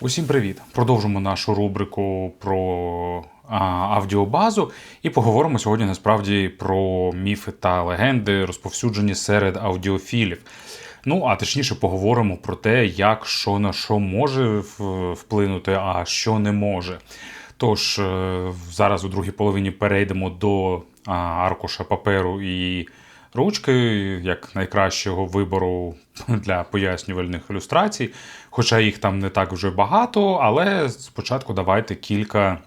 Усім привіт! Продовжимо нашу рубрику про аудіобазу і поговоримо сьогодні насправді про міфи та легенди, розповсюджені серед аудіофілів. Ну, а точніше, поговоримо про те, як що на що може вплинути, а що не може. Тож, е, зараз у другій половині перейдемо до аркуша паперу і ручки, як найкращого вибору для пояснювальних ілюстрацій. Хоча їх там не так вже багато, але спочатку давайте кілька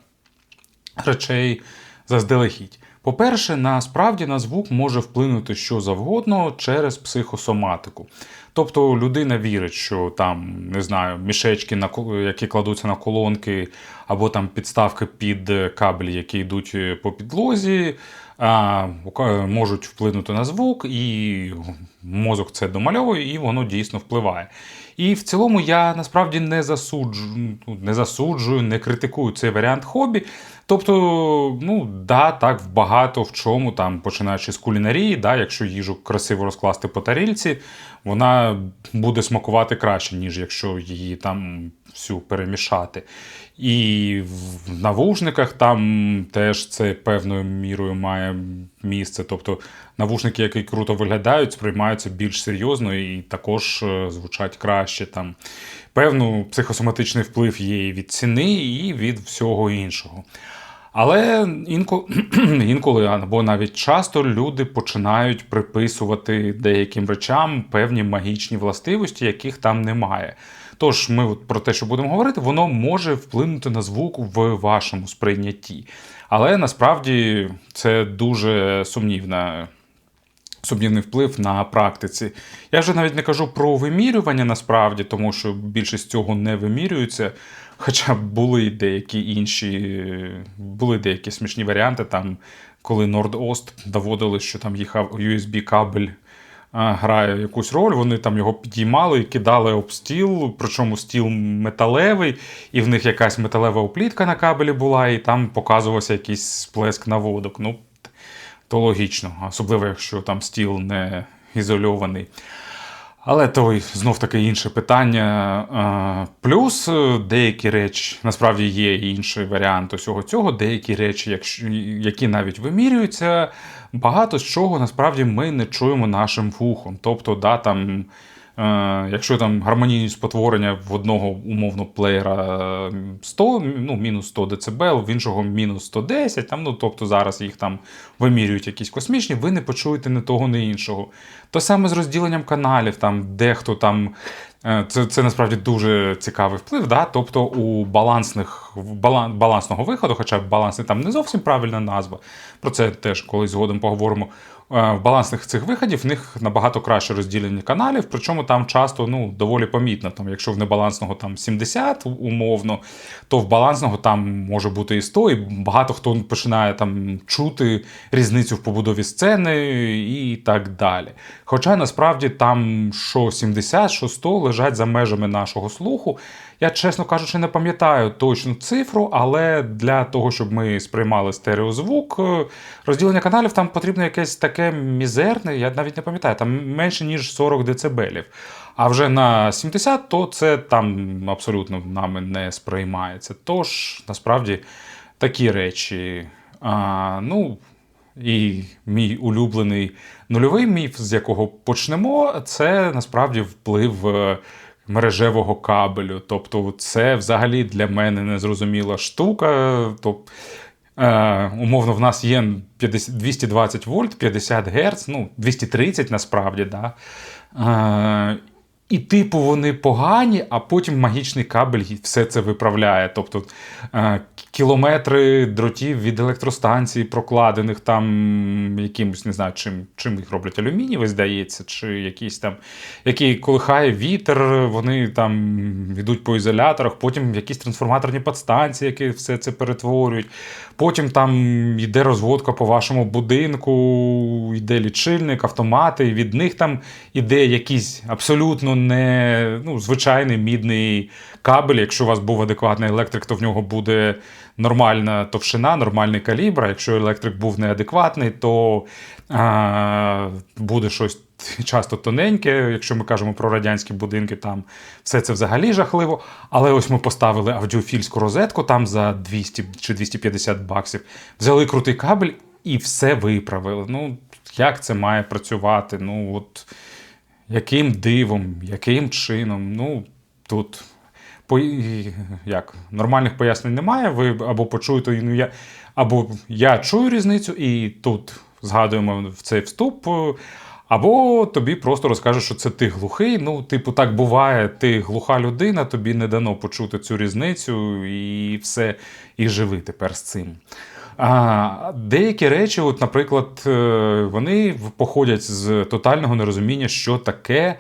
речей заздалегідь. По-перше, насправді на звук може вплинути що завгодно через психосоматику. Тобто людина вірить, що там, не знаю, мішечки, які кладуться на колонки, або там підставки під кабелі, які йдуть е, по підлозі, можуть вплинути на звук, і мозок це домальовує, і воно дійсно впливає. І в цілому я насправді не засуджую, ну, не засуджую, не критикую цей варіант хобі. Тобто, ну да, так багато в чому, там, починаючи з кулінарії, да, якщо їжу красиво розкласти по тарільці, вона буде смакувати краще, ніж якщо її там всю перемішати. І в навушниках там теж це певною мірою має місце. Тобто навушники, які круто виглядають, сприймаються більш серйозно і також е, звучать краще. Там. Певно, психосоматичний вплив є і від ціни, і від всього іншого. Але інколи, інколи або навіть часто люди починають приписувати деяким речам певні магічні властивості, яких там немає. Тож ми от про те, що будемо говорити, воно може вплинути на звук в вашому сприйнятті. Але насправді це дуже сумнівна сумнівний вплив на практиці. Я вже навіть не кажу про вимірювання насправді, тому що більшість цього не вимірюється. Хоча були деякі інші, були деякі смішні варіанти, там, коли Норд-Ост доводили, що там їхав USB-кабель грає якусь роль, вони там його підіймали і кидали об стіл, причому стіл металевий, і в них якась металева оплітка на кабелі була, і там показувався якийсь сплеск наводок. Ну, то логічно, особливо якщо там стіл не ізольований. Але то знов таки інше питання. Е, Плюс е, деякі речі, насправді є інший варіант усього цього, деякі речі, які навіть вимірюються, багато з чого насправді ми не чуємо нашим вухом. Тобто, да, там, якщо там гармонійність спотворення в одного умовно плеєра е, 100, ну, мінус 100 дБ, в іншого мінус 110, там, ну, тобто зараз їх там вимірюють якісь космічні, ви не почуєте ні того, ні іншого. То саме з розділенням каналів, там дехто там. Е, Це, це насправді дуже цікавий вплив. Да? Тобто у балансних балан, балансного виходу, хоча балансний там не зовсім правильна назва, про це теж колись згодом поговоримо. Е, В балансних цих виходів в них набагато краще розділення каналів, причому там часто ну, доволі помітно. Там, якщо в небалансного там 70 умовно, то в балансного там може бути і 100, і багато хто починає там чути різницю в побудові сцени і так далі. Хоча насправді там що 70, що 100 лежать за межами нашого слуху. Я, чесно кажучи, не пам'ятаю точну цифру, але для того, щоб ми сприймали стереозвук, е, розділення каналів там потрібно якесь таке мізерне, я навіть не пам'ятаю, там менше ніж 40 дБ. А вже на 70, то це там абсолютно нами не сприймається. Тож, насправді, такі речі. А, ну, і мій улюблений нульовий міф, з якого почнемо, це насправді вплив е, мережевого кабелю. Тобто, це взагалі для мене незрозуміла штука. Тобто, Е, умовно, в нас є 50, 220 вольт, 50 Гц, ну, 230 насправді, да. Е, і типу вони погані, а потім магічний кабель все це виправляє. Тобто е, кілометри дротів від електростанцій, прокладених там якимось, не знаю, чим чим їх роблять алюмінієвий, здається, чи якісь там, які колихає вітер, вони там йдуть по ізоляторах, потім якісь трансформаторні подстанції, які все це перетворюють. Потім там йде розводка по вашому будинку, йде лічильник, автомати, і від них там іде якийсь абсолютно не ну, звичайний мідний кабель. Якщо у вас був адекватний електрик, то в нього буде нормальна товщина, нормальний калібр. Якщо електрик був неадекватний, то а, буде щось часто тоненьке. Якщо ми кажемо про радянські будинки, там все це взагалі жахливо. Але ось ми поставили аудіофільську розетку там за 200 чи 250 баксів, взяли крутий кабель і все виправили. Ну, як це має працювати? Ну, от яким дивом, яким чином? Ну, тут по, як, нормальних пояснень немає. Ви або почуєте, ну, я, або я чую різницю, і тут згадуємо в цей вступ. Або тобі просто розкажуть, що це ти глухий. Ну, типу, так буває, ти глуха людина, тобі не дано почути цю різницю і все, і живи тепер з цим. А, Деякі речі, от, наприклад, е, вони походять з тотального нерозуміння, що таке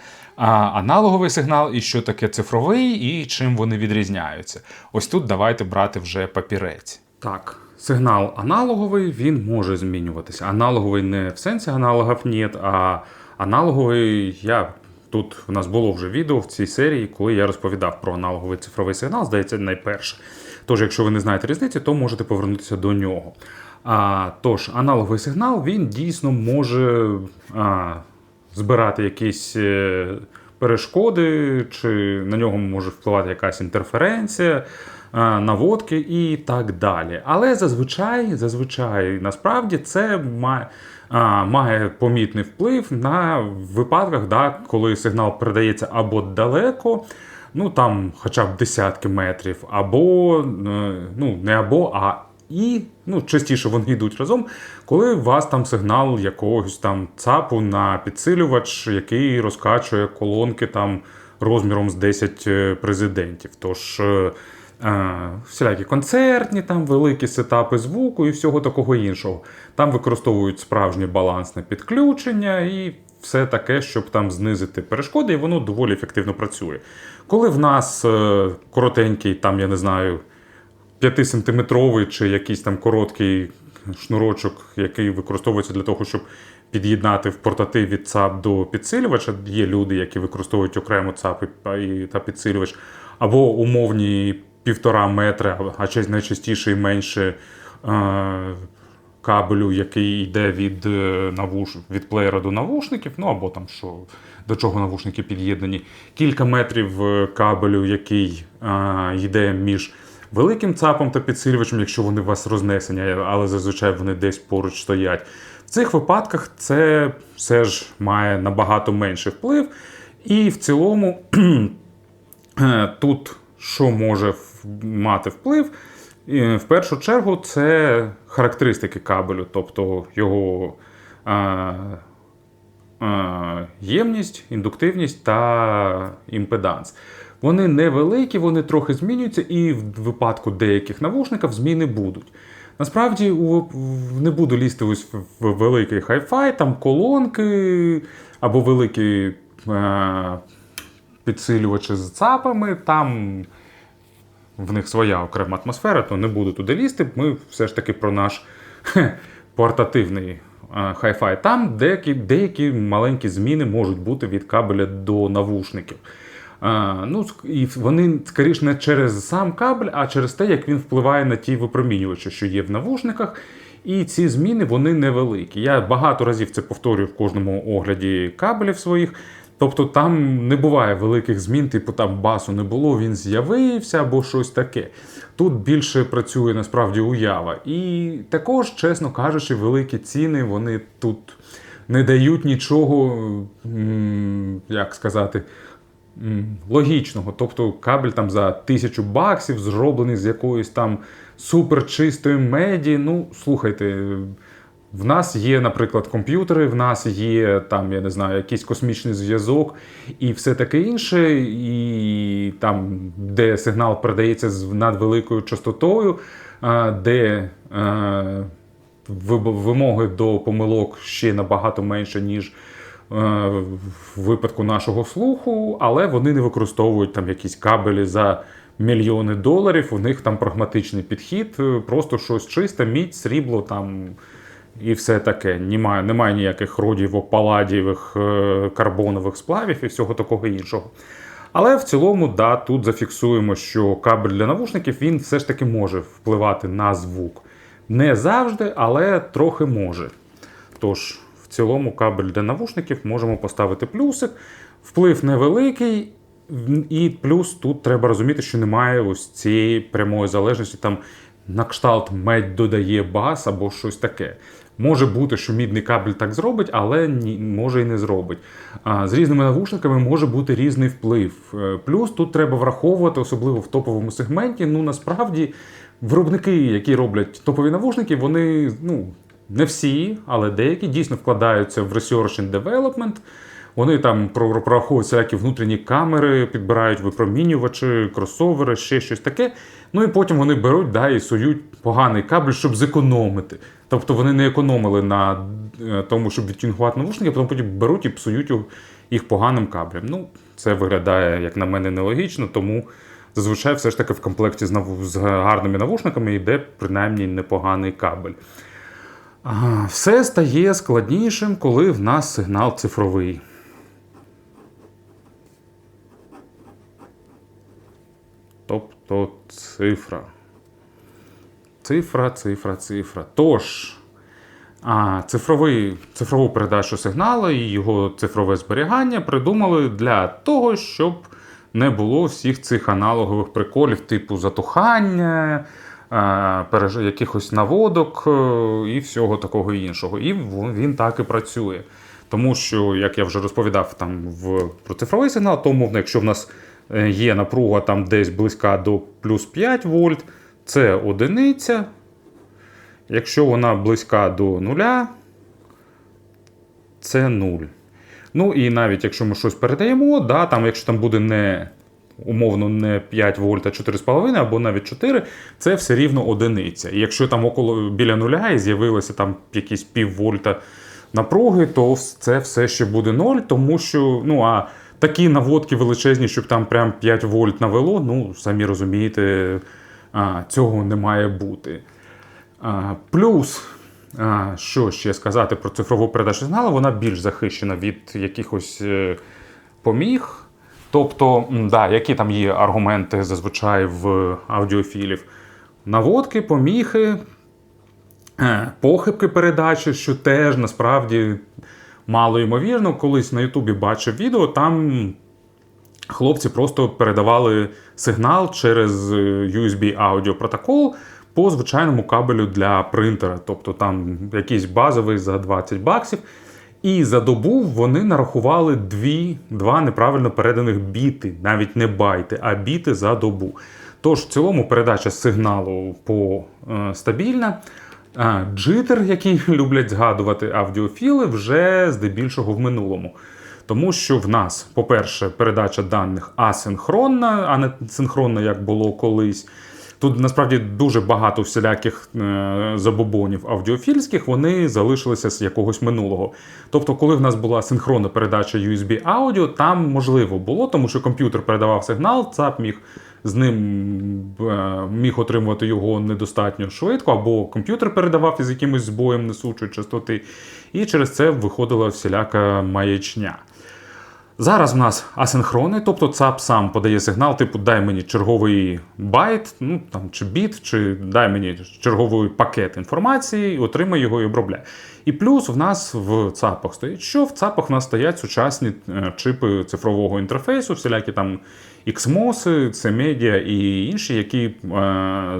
аналоговий сигнал і що таке цифровий, і чим вони відрізняються. Ось тут давайте брати вже папірець. Так, сигнал аналоговий він може змінюватися. Аналоговий не в сенсі аналогів нет, а аналоговий я. Тут у нас було вже відео в цій серії, коли я розповідав про аналоговий цифровий сигнал, здається, найперше. Тож, якщо ви не знаєте різниці, то можете повернутися до нього. А, Тож, аналоговий сигнал він дійсно може а, збирати якісь е, перешкоди, чи на нього може впливати якась інтерференція, наводки і так далі. Але зазвичай, зазвичай, насправді, це має. Має помітний вплив на випадках, да, коли сигнал передається або далеко, ну там хоча б десятки метрів, або е, ну не або, а і ну, частіше вони йдуть разом, коли у вас там сигнал якогось там ЦАПу на підсилювач, який розкачує колонки там розміром з 10 е, президентів. Тож е, всілякі концертні, там великі сетапи звуку і всього такого іншого. Там використовують справжнє балансне підключення і все таке, щоб там знизити перешкоди, і воно доволі ефективно працює. Коли в нас е, коротенький, там, я не знаю, 5-сантиметровий чи якийсь там короткий шнурочок, який використовується для того, щоб під'єднати в портативі ЦАП до підсилювача, є люди, які використовують окремо ЦАП та підсилювач, або умовні півтора метра, а найчастіше і менше е, кабелю, який йде від е, навуш... від плеєра до навушників, ну або там що до чого навушники під'єднані. Кілька метрів е, кабелю, який е, йде між великим ЦАПом та підсилювачем, якщо вони у вас рознесені, але зазвичай вони десь поруч стоять. В цих випадках це все ж має набагато менший вплив. І в цілому тут що може мати вплив. В першу чергу це характеристики кабелю, тобто його а, а, ємність, індуктивність та імпеданс. Вони невеликі, вони трохи змінюються, і в випадку деяких навушників зміни будуть. Насправді не буду лізти ось в великий хай-фай, там колонки або великі е, підсилювачі з цапами. там в них своя окрема атмосфера, то не буду туди лізти. Ми все ж таки про наш хе, портативний хай-фай. Там деякі деякі маленькі зміни можуть бути від кабеля до навушників. Ну, І вони скоріш не через сам кабель, а через те, як він впливає на ті випромінювачі, що є в навушниках. І ці зміни вони невеликі. Я багато разів це повторюю в кожному огляді кабелів своїх. Тобто там не буває великих змін, типу там басу не було, він з'явився або щось таке. Тут більше працює насправді уява. І також, чесно кажучи, великі ціни вони тут не дають нічого, як сказати, логічного. Тобто кабель там за тисячу баксів зроблений з якоїсь там суперчистої меді. Ну, слухайте. В нас є, наприклад, комп'ютери, в нас є там, я не знаю, якийсь космічний зв'язок і все таке інше, і там, де сигнал передається з надвеликою частотою, де вимоги до помилок ще набагато менше, ніж в випадку нашого слуху, але вони не використовують там якісь кабелі за мільйони доларів. У них там прагматичний підхід, просто щось чисте, мідь, срібло там і все таке. Немає немає ніяких родів, паладієвих е, карбонових сплавів і всього такого іншого. Але в цілому, да, тут зафіксуємо, що кабель для навушників він все ж таки може впливати на звук. Не завжди, але трохи може. Тож, цілому кабель для навушників можемо поставити плюсик. Вплив невеликий, і плюс тут треба розуміти, що немає ось цієї прямої залежності. Там на кшталт медь додає бас або щось таке. Може бути, що мідний кабель так зробить, але ні, може і не зробить. А з різними навушниками може бути різний вплив. Е, Плюс тут треба враховувати, особливо в топовому сегменті. Ну насправді виробники, які роблять топові навушники, вони ну не всі, але деякі дійсно вкладаються в research and development. Вони там про- прораховують всякі внутрішні камери, підбирають випромінювачі, кросовери, ще щось таке. Ну і потім вони беруть да, і сують поганий кабель, щоб зекономити. Тобто вони не економили на е, тому, щоб відтюнгувати навушники, а потім потім беруть і псують їх поганим каблем. Ну, це виглядає, як на мене, нелогічно, тому зазвичай все ж таки в комплекті з гарними навушниками йде принаймні непоганий кабель. Все стає складнішим, коли в нас сигнал цифровий. Тобто цифра. Цифра, цифра, цифра. Тож, а, цифровий, цифрову передачу сигналу і його цифрове зберігання придумали для того, щоб не було всіх цих аналогових приколів, типу затухання, якихось наводок е, і всього такого іншого. І він так і працює. Тому що, як я вже розповідав там в про цифровий сигнал, то умовно, якщо в нас е, є напруга там десь близька до плюс 5 вольт, це одиниця. Якщо вона близька до нуля, це 0. Ну і навіть якщо ми щось передаємо, да, там, якщо там буде не умовно не 5 вольт, а 4,5 або навіть 4, це все рівно одиниця. І якщо там около біля нуля і з'явилося там якісь пів вольта напруги, то це все ще буде 0, тому що ну а такі наводки величезні, щоб там прям 5 вольт навело, ну самі розумієте, цього не має бути. Плюс, що ще сказати про цифрову передачу сигналу, вона більш захищена від якихось е, поміг. Тобто, да, які там є аргументи зазвичай в аудіофілів? Наводки, поміхи, е, похибки передачі, що теж насправді мало ймовірно. Колись на Ютубі бачив відео, там хлопці просто передавали сигнал через е, USB аудіопротокол по звичайному кабелю для принтера. Тобто там якийсь базовий за 20 баксів. І за добу вони нарахували дві, два неправильно переданих біти, навіть не байти, а біти за добу. Тож в цілому передача сигналу по е, стабільна. А джитер, який люблять згадувати аудіофіли, вже здебільшого в минулому. Тому що в нас, по-перше, передача даних асинхронна, а не синхронна, як було колись. Тут насправді дуже багато всіляких е, забобонів аудіофільських, вони залишилися з якогось минулого. Тобто, коли в нас була синхронна передача USB аудіо, там можливо було, тому що комп'ютер передавав сигнал, ЦАП міг з ним е, міг отримувати його недостатньо швидко, або комп'ютер передавав із якимось збоєм несучої частоти, і через це виходила всіляка маячня. Зараз в нас асинхронний, тобто ЦАП сам подає сигнал, типу дай мені черговий байт, ну там чи біт, чи дай мені черговий пакет інформації, отримай його і обробляй. І плюс в нас в ЦАПах стоїть, що в ЦАПах в нас стоять сучасні е, чипи цифрового інтерфейсу, всілякі там XMOS, CMedia і інші, які е,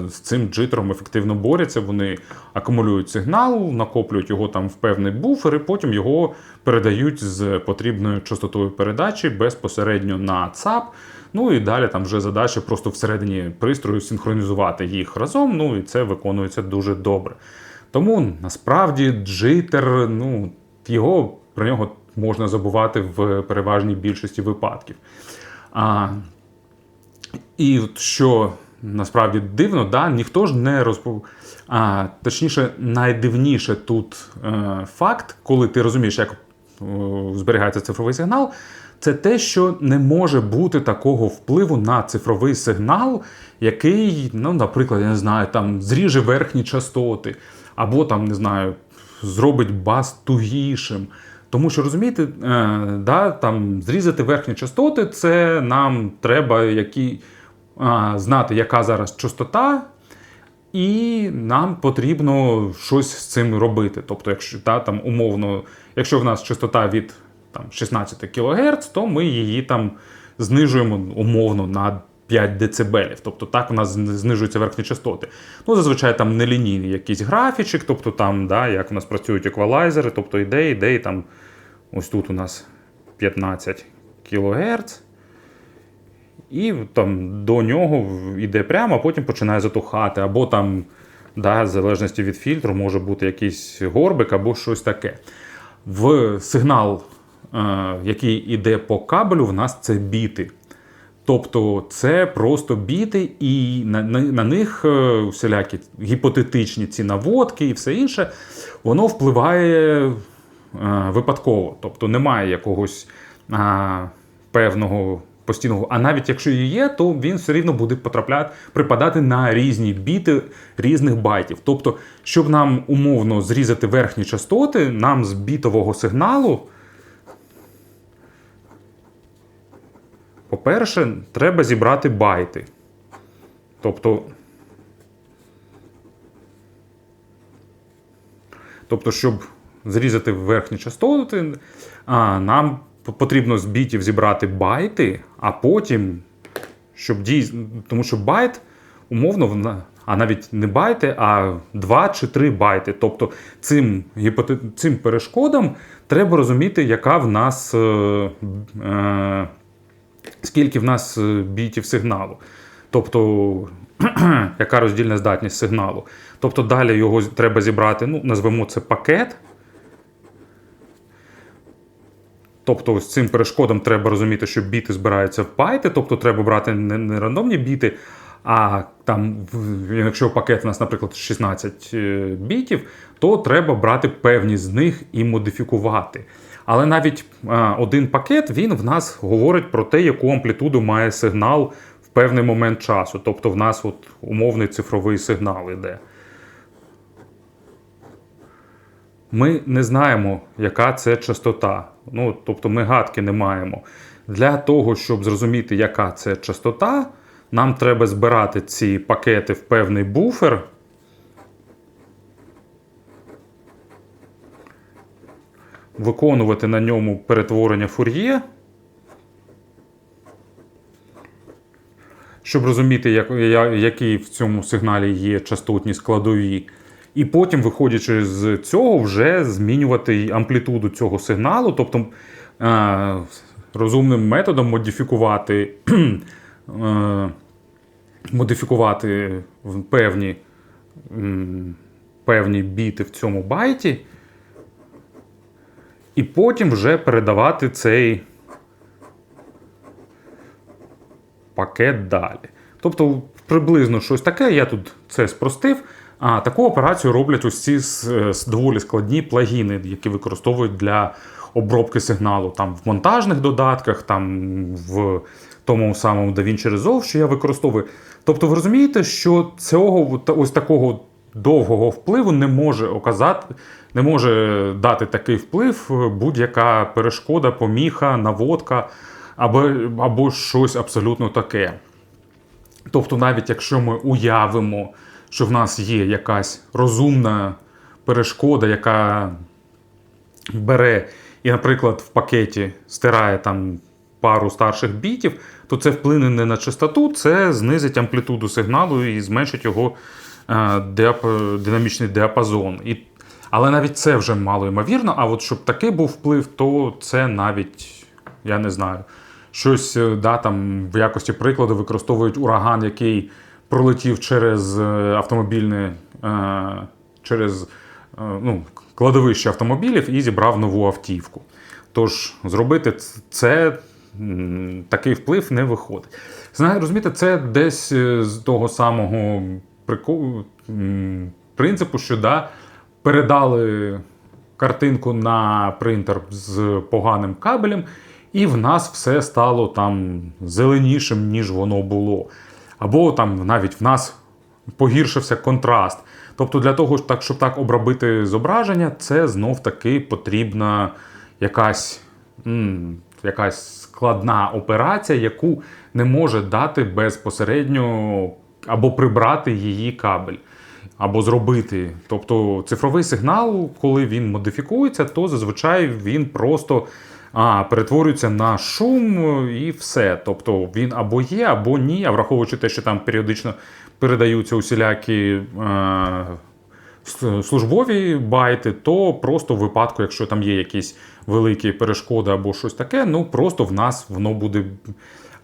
з цим джитером ефективно борються. Вони акумулюють сигнал, накоплюють його там в певний буфер, і потім його передають з потрібною частотою передачі безпосередньо на ЦАП. Ну і далі там вже задача просто всередині пристрою синхронізувати їх разом. Ну і це виконується дуже добре. Тому насправді джитер, ну його про нього можна забувати в переважній більшості випадків. А, і от що насправді дивно, да, ніхто ж не розпов... А, точніше, найдивніше тут е, факт, коли ти розумієш, як зберігається цифровий сигнал, це те, що не може бути такого впливу на цифровий сигнал, який, ну, наприклад, я не знаю, там зріже верхні частоти, або там, не знаю, зробить бас тугішим. Тому що розумієте, е, да, там зрізати верхні частоти, це нам треба які, знати, яка зараз частота, і нам потрібно щось з цим робити. Тобто, якщо та, там, умовно, якщо в нас частота від там, 16 кГц, то ми її там знижуємо умовно на 5 дБ. Тобто так у нас знижуються верхні частоти. Ну, зазвичай там нелінійний якийсь графічик, тобто там, да, як у нас працюють еквалайзери, тобто іде, іде, і там ось тут у нас 15 кГц. І там до нього йде прямо, а потім починає затухати. Або там, да, в залежності від фільтру, може бути якийсь горбик або щось таке. В сигнал, е, який йде по кабелю, в нас це біти. Тобто це просто біти, і на, на, на них е, всілякі гіпотетичні ці наводки і все інше, воно впливає випадково. Тобто немає якогось е, певного постійного. А навіть якщо і є, то він все рівно буде потрапляти, припадати на різні біти різних байтів. Тобто, щоб нам умовно зрізати верхні частоти, нам з бітового сигналу. По-перше, треба зібрати байти. Тобто, тобто, щоб зрізати верхні частоти, а, нам потрібно з бітів зібрати байти, а потім, щоб дійсно, тому що байт, умовно, а навіть не байти, а 2 чи 3 байти. Тобто цим, цим перешкодам треба розуміти, яка в нас. Е, е, скільки в нас е, бітів сигналу. Тобто, яка роздільна здатність сигналу. Тобто далі його треба зібрати, ну, назвемо це пакет. Тобто, з цим перешкодом треба розуміти, що біти збираються в байти, тобто треба брати не, не рандомні біти, а там, якщо пакет у нас, наприклад, 16 е, бітів, то треба брати певні з них і модифікувати. Але навіть а, один пакет він в нас говорить про те, яку амплітуду має сигнал в певний момент часу. Тобто в нас от умовний цифровий сигнал іде. Ми не знаємо, яка це частота. Ну, тобто ми гадки не маємо. Для того, щоб зрозуміти, яка це частота, нам треба збирати ці пакети в певний буфер. Виконувати на ньому перетворення фур'є. Щоб розуміти, які в цьому сигналі є частотні складові. І потім, виходячи з цього, вже змінювати амплітуду цього сигналу, тобто е, розумним методом модифікувати, е, модифікувати певні, певні біти в цьому байті, і потім вже передавати цей пакет далі. Тобто, приблизно щось таке, я тут це спростив. А таку операцію роблять ось ці с- доволі складні плагіни, які використовують для обробки сигналу там в монтажних додатках, там в тому самому DaVinci Resolve, що я використовую. Тобто, ви розумієте, що цього ось такого довгого впливу не може оказати, не може дати такий вплив е, будь-яка перешкода, поміха, наводка або, або щось абсолютно таке. Тобто, навіть якщо ми уявимо, що в нас є якась розумна перешкода, яка бере і, наприклад, в пакеті стирає там пару старших бітів, то це вплине не на частоту, це знизить амплітуду сигналу і зменшить його е, диап- динамічний діапазон. І, але навіть це вже мало ймовірно. А от щоб такий був вплив, то це навіть, я не знаю, щось е, да, там, в якості прикладу використовують ураган, який пролетів через е, автомобільне, е, через е, ну, кладовище автомобілів і зібрав нову автівку. Тож зробити це такий вплив не виходить. Знаєте, розумієте, це десь з того самого прику... принципу, що да, передали картинку на принтер з поганим кабелем, і в нас все стало там зеленішим, ніж воно було. Або там навіть в нас погіршився контраст. Тобто, для того, щоб так обробити зображення, це знов таки потрібна якась, якась складна операція, яку не може дати безпосередньо або прибрати її кабель. або зробити. Тобто цифровий сигнал, коли він модифікується, то зазвичай він просто а, перетворюється на шум і все. Тобто він або є, або ні. А враховуючи те, що там періодично передаються усілякі. Е, службові байти, то просто в випадку, якщо там є якісь великі перешкоди або щось таке, ну просто в нас воно буде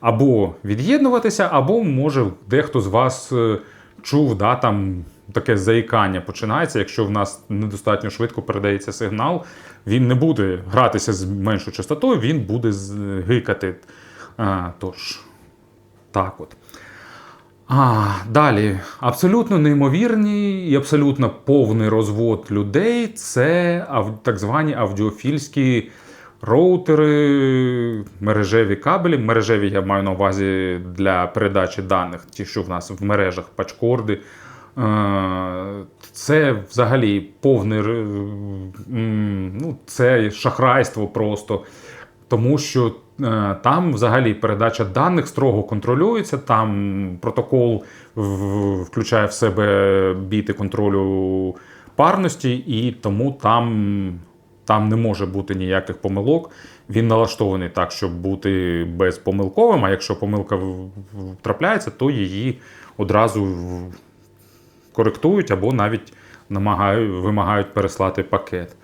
або від'єднуватися, або може дехто з вас е, чув, да, там таке заїкання починається. Якщо в нас недостатньо швидко передається сигнал, він не буде гратися з меншою частотою, він буде гикати. А, тож, так от. А, далі, абсолютно неймовірний і абсолютно повний розвод людей це так звані аудіофільські роутери, мережеві кабелі. Мережеві я маю на увазі для передачі даних, ті, що в нас в мережах, пачкорди. Е, Це взагалі повне ну, це шахрайство просто. Тому що е, там взагалі передача даних строго контролюється. Там протокол включає в себе біти контролю парності, і тому там, там не може бути ніяких помилок. Він налаштований так, щоб бути безпомилковим. А якщо помилка трапляється, то її одразу коректують або навіть намагають, вимагають переслати пакет.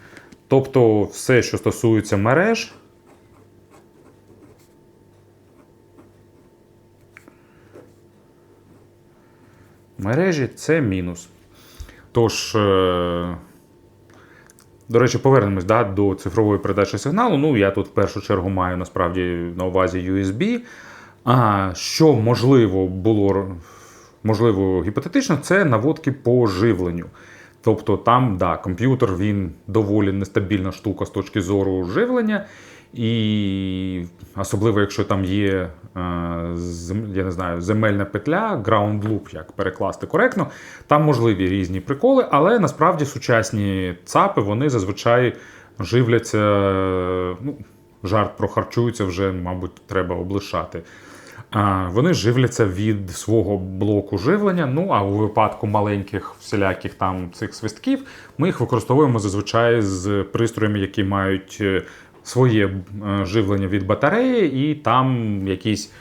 Тобто, все, що стосується мереж. Мережі це мінус. Тож, е, до речі, повернемось да, до цифрової передачі сигналу. Ну, я тут в першу чергу маю насправді на увазі USB. А що можливо було можливо гіпотетично, це наводки по живленню. Тобто там, да, комп'ютер він доволі нестабільна штука з точки зору живлення, і особливо, якщо там є е, я не знаю, земельна петля, ground loop, як перекласти коректно, там можливі різні приколи, але насправді сучасні ЦАПи вони зазвичай живляться. Ну, жарт прохарчуються вже, мабуть, треба облишати. Вони живляться від свого блоку живлення. Ну а у випадку маленьких всіляких там цих свистків ми їх використовуємо зазвичай з пристроями, які мають е, своє е, живлення від батареї, і там якісь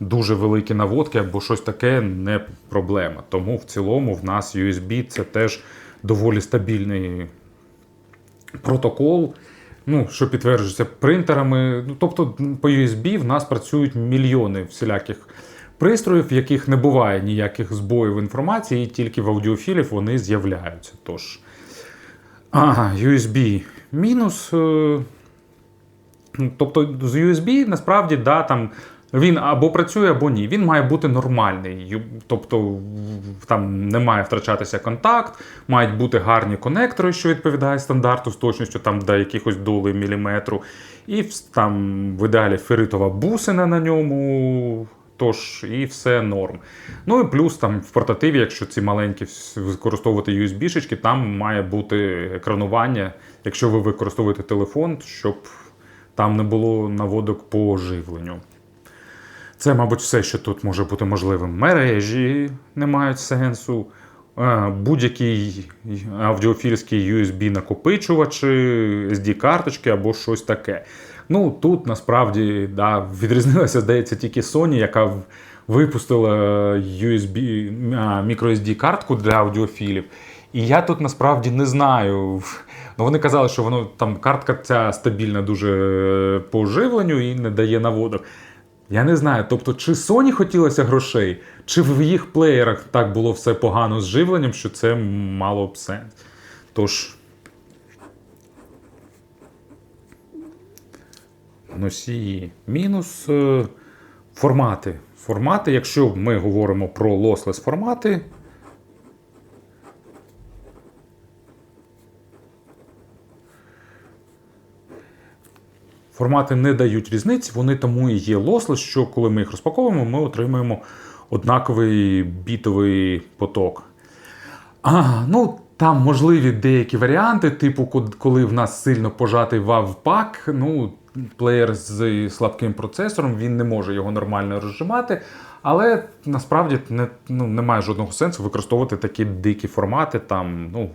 дуже великі наводки або щось таке не проблема. Тому в цілому в нас USB це теж доволі стабільний протокол, ну, що підтверджується принтерами. Ну, тобто по USB в нас працюють мільйони всіляких пристроїв, в яких не буває ніяких збоїв інформації, і тільки в аудіофілів вони з'являються. Тож, ага, USB мінус. е, Ну, Тобто з USB насправді да, там він або працює, або ні. Він має бути нормальний. Тобто там не має втрачатися контакт, мають бути гарні конектори, що відповідають стандарту з точністю там, до якихось доли міліметру. І там в ідеалі ферритова бусина на ньому. Тож і все норм. Ну і плюс там в портативі, якщо ці маленькі використовувати USB-шечки, там має бути екранування, якщо ви використовуєте телефон, щоб там не було наводок по живленню. Це, мабуть, все, що тут може бути можливим. Мережі не мають сенсу. Е, Будь-який аудіофільський USB-накопичувач, SD-карточки або щось таке. Ну, тут насправді да, відрізнилася, здається, тільки Sony, яка випустила USB microSD картку для аудіофілів. І я тут насправді не знаю. Ну, вони казали, що воно там картка ця стабільна дуже е, по живленню і не дає наводок. Я не знаю, тобто, чи Sony хотілося грошей, чи в їх плеєрах так було все погано з живленням, що це мало б сенс. Тож. Носії мінус е, формати. Формати, якщо ми говоримо про лослес формати, Формати не дають різниці, вони тому і є лослес, що коли ми їх розпаковуємо, ми отримуємо однаковий бітовий поток. А, ну, там можливі деякі варіанти, типу, коли в нас сильно пожатий WAV-пак, ну, плеєр з слабким процесором, він не може його нормально розжимати. Але насправді не, ну, немає жодного сенсу використовувати такі дикі формати. Там, ну,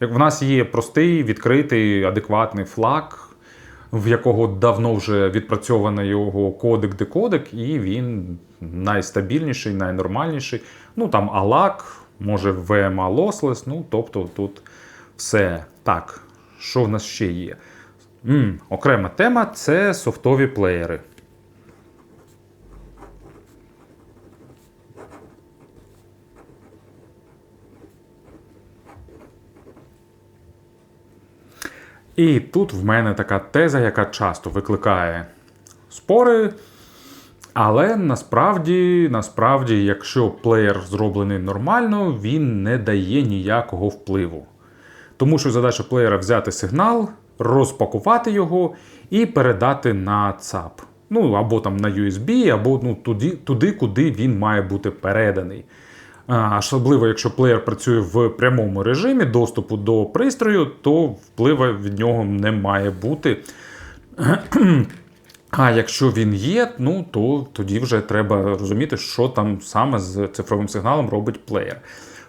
як в нас є простий, відкритий, адекватний флаг, в якого давно вже відпрацьований його кодек-декодек, і він найстабільніший, найнормальніший. Ну там ALAC, може VMA Lossless, ну тобто тут все. Так, що в нас ще є? м окрема тема це софтові плеєри. І тут в мене така теза, яка часто викликає спори. Але насправді, насправді, якщо плеєр зроблений нормально, він не дає ніякого впливу. Тому що задача плеєра взяти сигнал, розпакувати його і передати на ЦАП. Ну, або там на USB, або ну, туди, туди, куди він має бути переданий. Особливо, якщо плеєр працює в прямому режимі доступу до пристрою, то впливу від нього не має бути. А якщо він є, ну то тоді вже треба розуміти, що там саме з цифровим сигналом робить плеєр.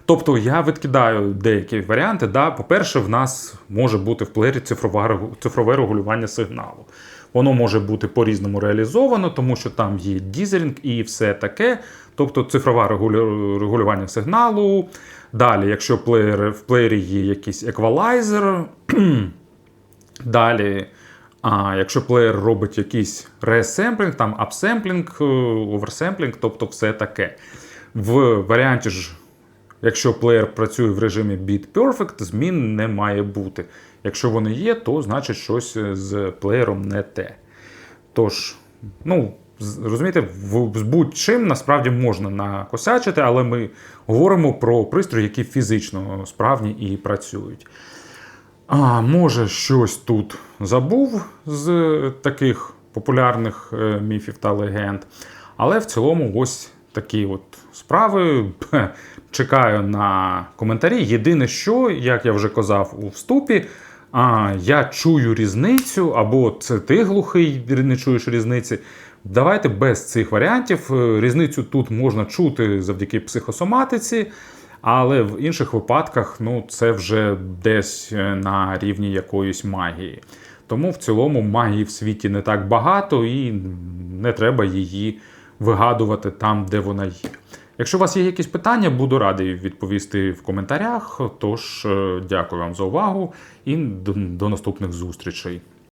Тобто я відкидаю деякі варіанти. Да? По-перше, в нас може бути в плеєрі цифрове, регулювання сигналу. Воно може бути по-різному реалізовано, тому що там є дізелінг і все таке. Тобто цифрове регулювання сигналу. Далі, якщо плеєр, в плеєрі є якийсь еквалайзер, далі. А якщо плеєр робить якийсь ресемплінг, там апсемплінг, оверсемплінг, тобто все таке. В варіанті ж, якщо плеєр працює в режимі Beat Perfect, змін не має бути. Якщо вони є, то значить щось з плеєром не те. Тож, ну, розумієте, з будь-чим насправді можна накосячити, але ми говоримо про пристрої, які фізично справні і працюють. А може, щось тут забув з таких популярних е, міфів та легенд. Але в цілому, ось такі от справи. Чекаю на коментарі. Єдине, що, як я вже казав у вступі, а, я чую різницю, або це ти глухий, не чуєш різниці. Давайте без цих варіантів. Е, різницю тут можна чути завдяки психосоматиці. Але в інших випадках ну, це вже десь е, на рівні якоїсь магії. Тому в цілому магії в світі не так багато і не треба її вигадувати там, де вона є. Якщо у вас є якісь питання, буду радий відповісти в коментарях. Тож, е, дякую вам за увагу і до наступних зустрічей.